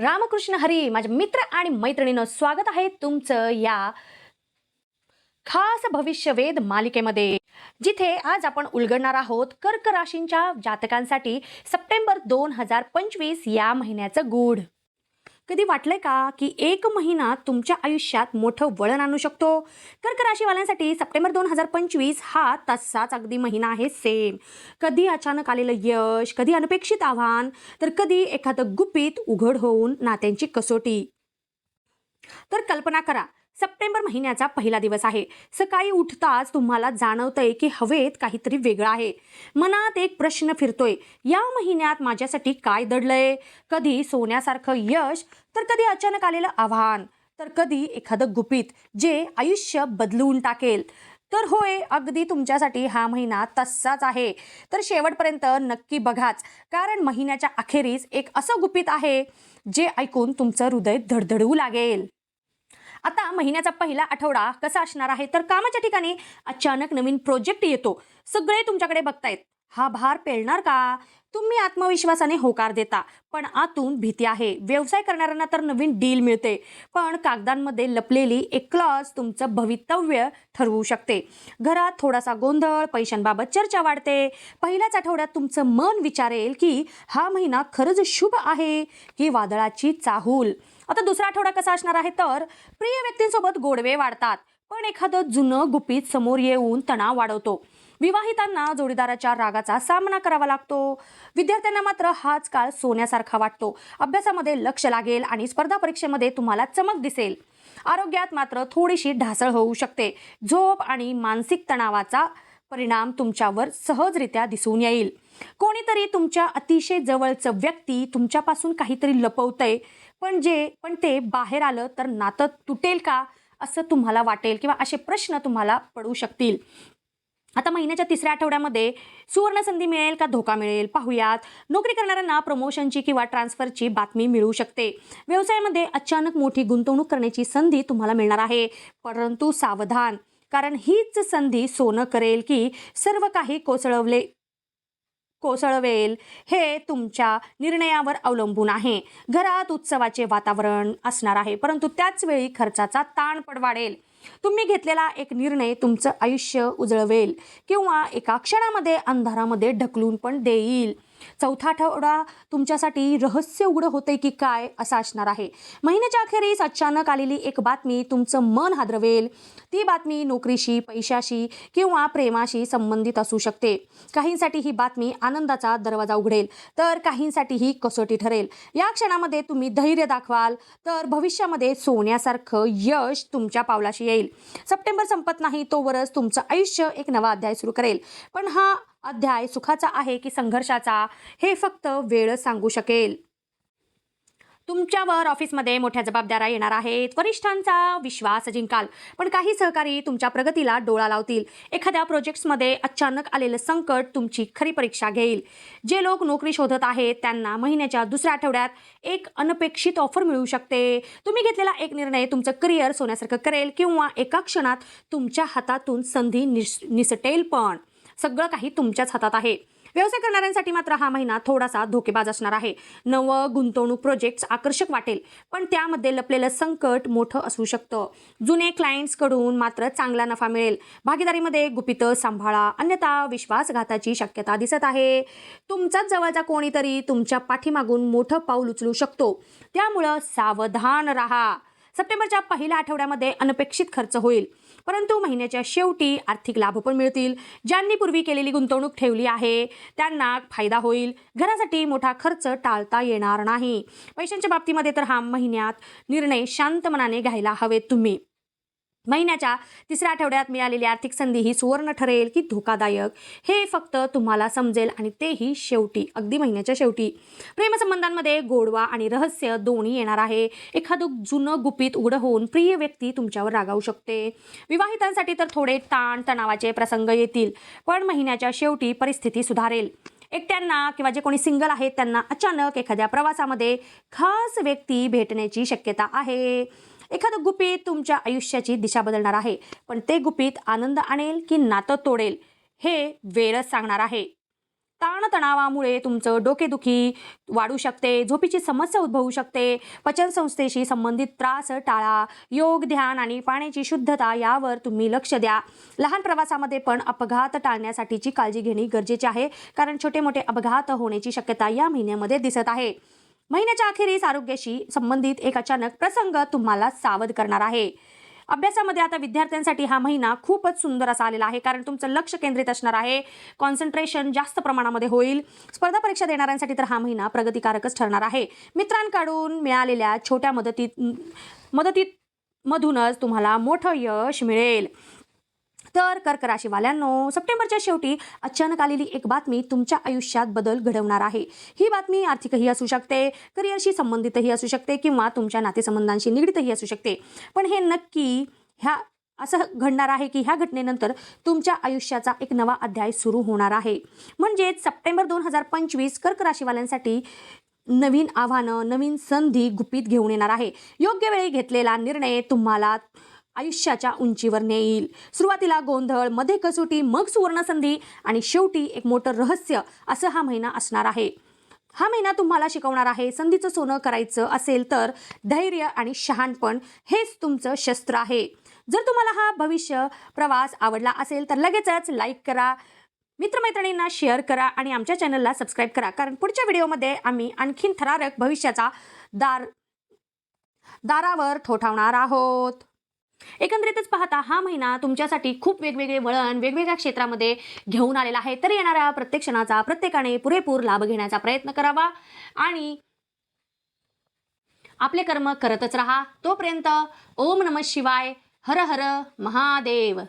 रामकृष्ण हरी माझ्या मित्र आणि मैत्रिणीनं स्वागत आहे तुमचं या खास भविष्यवेध मालिकेमध्ये जिथे आज आपण उलगडणार आहोत कर्क राशींच्या जातकांसाठी सप्टेंबर दोन हजार पंचवीस या महिन्याचं गूढ. कधी वाटलंय का की एक महिना तुमच्या आयुष्यात मोठं वळण आणू शकतो? कर्क राशीवाल्यांसाठी सप्टेंबर दोन हजार पंचवीस हा तसाच अगदी महिना आहे सेम कधी अचानक आलेलं यश कधी अनपेक्षित आव्हान तर कधी एखादं गुपित उघड होऊन नात्यांची कसोटी. तर कल्पना करा सप्टेंबर महिन्याचा पहिला दिवस आहे. सकाळी उठताच तुम्हाला जाणवतंय की हवेत काहीतरी वेगळं आहे. मनात एक प्रश्न फिरतोय या महिन्यात माझ्यासाठी काय दडलंय? कधी सोन्यासारखं यश तर कधी अचानक आलेलं आव्हान तर कधी एखादं गुपित जे आयुष्य बदलवून टाकेल. तर होय अगदी तुमच्यासाठी हा महिना तसाच आहे. तर शेवटपर्यंत नक्की बघाच कारण महिन्याच्या अखेरीस एक असं गुपित आहे जे ऐकून तुमचं हृदय धडधडू लागेल. आता महिन्याचा पहिला आठवडा कसा असणार आहे? तर कामाच्या ठिकाणी अचानक नवीन प्रोजेक्ट येतो. सगळे तुमच्याकडे बघतायत. हा भार पेलणार का? तुम्ही आत्मविश्वासाने होकार देता पण आतून भीती आहे. व्यवसाय करणाऱ्यांना तर नवीन डील मिळते पण कागदांमध्ये लपलेली एक क्लॉज तुमचं भवितव्य ठरवू शकते. घरात थोडासा गोंधळ पैशांबाबत चर्चा वाढते. पहिल्याच आठवड्यात तुमचं मन विचारेल की हा महिना खरंच शुभ आहे की वादळाची चाहूल. आता दुसरा आठवडा कसा असणार आहे तर प्रिय व्यक्तींसोबत गोडवे वाढतात पण एखादं जुनं गुपित समोर येऊन तणाव वाढवतो. विवाहितांना जोडीदाराच्या रागाचा सामना करावा लागतो. विद्यार्थ्यांना मात्र हाच काळ सोन्यासारखा वाटतो. अभ्यासामध्ये लक्ष लागेल आणि स्पर्धा परीक्षेमध्ये तुम्हाला चमक दिसेल. आरोग्यात मात्र थोडीशी ढासळ होऊ शकते. झोप आणि मानसिक तणावाचा परिणाम तुमच्यावर सहजरित्या दिसून येईल. कोणीतरी तुमच्या अतिशय जवळचं व्यक्ती तुमच्यापासून काहीतरी लपवतंय. पण जे पण ते बाहेर आलं तर नातं तुटेल का? असं तुम्हाला वाटेल किंवा असे प्रश्न तुम्हाला पडू शकतील. आता महिन्याच्या तिसऱ्या आठवड्यामध्ये सुवर्ण संधी मिळेल का धोका मिळेल? पाहूयात. नोकरी करणाऱ्यांना प्रमोशनची किंवा ट्रान्सफरची बातमी मिळू शकते. व्यवसायामध्ये अचानक मोठी गुंतवणूक करण्याची संधी तुम्हाला मिळणार आहे. परंतु सावधान कारण हीच संधी सोनं करेल की सर्व काही कोसळवले कोसळवेल हे तुमच्या निर्णयावर अवलंबून आहे. घरात उत्सवाचे वातावरण असणार आहे परंतु त्याच वेळी खर्चाचा ताण पण वाढेल तुम्ही घेतलेला एक निर्णय तुमचं आयुष्य उजळवेल किंवा एका क्षणामध्ये अंधारामध्ये ढकलून पण देईल. चौथा आठवडा तुमच्यासाठी रहस्य उघडं होते की काय असं असणार आहे. महिन्याच्या अखेरीस अचानक आलेली एक बातमी तुमचं मन हादरवेल. ती बातमी नोकरीशी पैशाशी किंवा प्रेमाशी संबंधित असू शकते. काहींसाठी ही बातमी आनंदाचा दरवाजा उघडेल तर काहींसाठी ही कसोटी ठरेल. या क्षणामध्ये तुम्ही धैर्य दाखवाल तर भविष्यामध्ये सोन्यासारखं यश तुमच्या पावलाशी येईल. सप्टेंबर संपत नाही तोवरच तुमचं आयुष्य एक नवा अध्याय सुरू करेल. पण हा अध्याय सुखाचा आहे की संघर्षाचा हे फक्त वेळ सांगू शकेल. तुमच्यावर ऑफिसमध्ये मोठ्या जबाबदाऱ्या येणार आहेत. वरिष्ठांचा विश्वास जिंकाल पण काही सहकारी तुमच्या प्रगतीला डोळा लावतील. एखाद्या प्रोजेक्ट्समध्ये अचानक आलेलं संकट तुमची खरी परीक्षा घेईल. जे लोक नोकरी शोधत आहेत त्यांना महिन्याच्या दुसऱ्या आठवड्यात एक अनपेक्षित ऑफर मिळू शकते. तुम्ही घेतलेला एक निर्णय तुमचं करिअर सोन्यासारखं करेल किंवा एका क्षणात तुमच्या हातातून संधी निस निसटेल पण. सगळं काही तुमच्याच हातात आहे. व्यवसाय करणाऱ्यांसाठी मात्र हा महिना थोडासा धोकेबाज असणार आहे. नवं गुंतवणूक प्रोजेक्ट्स आकर्षक वाटेल पण त्यामध्ये लपलेलं संकट मोठं असू शकतं. जुने क्लायंट्सकडून मात्र चांगला नफा मिळेल. भागीदारीमध्ये गुपितं सांभाळा अन्यथा विश्वासघाताची शक्यता दिसत आहे. तुमचाच जवळचा कोणीतरी तुमच्या पाठीमागून मोठं पाऊल उचलू शकतो. त्यामुळं सावधान राहा. सप्टेंबरच्या पहिल्या आठवड्यामध्ये अनपेक्षित खर्च होईल. परंतु महिन्याच्या शेवटी आर्थिक लाभ पण मिळतील. ज्यांनी पूर्वी केलेली गुंतवणूक ठेवली आहे त्यांना फायदा होईल. घरासाठी मोठा खर्च टाळता येणार नाही. पैशांच्या बाबतीमध्ये तर हा महिन्यात निर्णय शांत मनाने घ्यायला हवेत तुम्ही. महिन्याच्या तिसऱ्या आठवड्यात मिळालेली आर्थिक संधी ही सुवर्ण ठरेल की धोकादायक? हे फक्त तुम्हाला समजेल आणि तेही शेवटी अगदी महिन्याच्या शेवटी. प्रेमसंबंधांमध्ये गोडवा आणि रहस्य दोन्ही येणार आहे. एखादं जुनं गुपित उघडं होऊन प्रिय व्यक्ती तुमच्यावर रागावू शकते. विवाहितांसाठी तर थोडे ताण तणावाचे प्रसंग येतील पण महिन्याच्या शेवटी परिस्थिती सुधारेल. एकट्यांना किंवा जे कोणी सिंगल आहेत त्यांना अचानक एखाद्या प्रवासामध्ये खास व्यक्ती भेटण्याची शक्यता आहे. एखादं गुपित तुमच्या आयुष्याची दिशा बदलणार आहे पण ते गुपित आनंद आणेल की नातं तोडेल हे वेळच सांगणार आहे. ताणतणावामुळे तुमचं डोकेदुखी वाढू शकते झोपीची समस्या उद्भवू शकते पचनसंस्थेशी संबंधित त्रास टाळा योग ध्यान आणि पाण्याची शुद्धता यावर तुम्ही लक्ष द्या. लहान प्रवासामध्ये पण अपघात टाळण्यासाठीची काळजी घेणे गरजेचे आहे कारण छोटे मोठे अपघात होण्याची शक्यता या महिन्यामध्ये दिसत आहे. महिन्याच्या अखेरीस आरोग्याशी संबंधित एक अचानक प्रसंग तुम्हाला सावध करणार आहे. अभ्यासामध्ये आता विद्यार्थ्यांसाठी हा महिना खूपच सुंदर असा आलेला आहे कारण तुमचं लक्ष केंद्रित असणार आहे. कॉन्सन्ट्रेशन जास्त प्रमाणामध्ये होईल. स्पर्धा परीक्षा देणाऱ्यांसाठी तर हा महिना प्रगतिकारकच ठरणार आहे. मित्रांकडून मिळालेल्या छोट्या मदतीत मदतीत मधूनच तुम्हाला मोठं यश मिळेल. तर कर्क राशीवाल्यांनो सप्टेंबरच्या शेवटी अचानक आलेली एक बातमी तुमच्या आयुष्यात बदल घडवणार आहे. ही बातमी आर्थिकही असू शकते करिअरशी संबंधितही असू शकते किंवा तुमच्या नातेसंबंधांशी निगडीतही असू शकते. पण हे नक्की ह्या असं घडणार आहे की ह्या घटनेनंतर तुमच्या आयुष्याचा एक नवा अध्याय सुरू होणार आहे. म्हणजेच सप्टेंबर दोन हजार पंचवीस कर्क राशीवाल्यांसाठी नवीन आव्हानं नवीन संधी गुपित घेऊन येणार आहे. योग्य वेळी घेतलेला निर्णय तुम्हाला आयुष्याच्या उंचीवर नेईल. सुरुवातीला गोंधळमध्ये कसोटी मग सुवर्णसंधी आणि शेवटी एक मोठं रहस्य असं हा महिना असणार आहे. हा महिना तुम्हाला शिकवणार आहे संधीचं सोनं करायचं असेल तर धैर्य आणि शहाणपण हेच तुमचं शस्त्र आहे. जर तुम्हाला हा भविष्य प्रवास आवडला असेल तर लगेचच लाईक करा. मित्रमैत्रिणींना शेअर करा आणि आमच्या चॅनलला सबस्क्राईब करा. कारण पुढच्या व्हिडिओमध्ये आम्ही आणखीन थरारक भविष्याचा दार दारावर ठोठावणार आहोत. एकंदरीतच पाहता हा महिना तुमच्यासाठी खूप वेगवेगळे वळण वेगवेगळ्या क्षेत्रामध्ये घेऊन आलेला आहे. तर येणाऱ्या प्रत्येक क्षणाचा प्रत्येकाने पुरेपूर लाभ घेण्याचा प्रयत्न करावा आणि आपले कर्म करतच राहा. तोपर्यंत ओम नम शिवाय हर हर महादेव.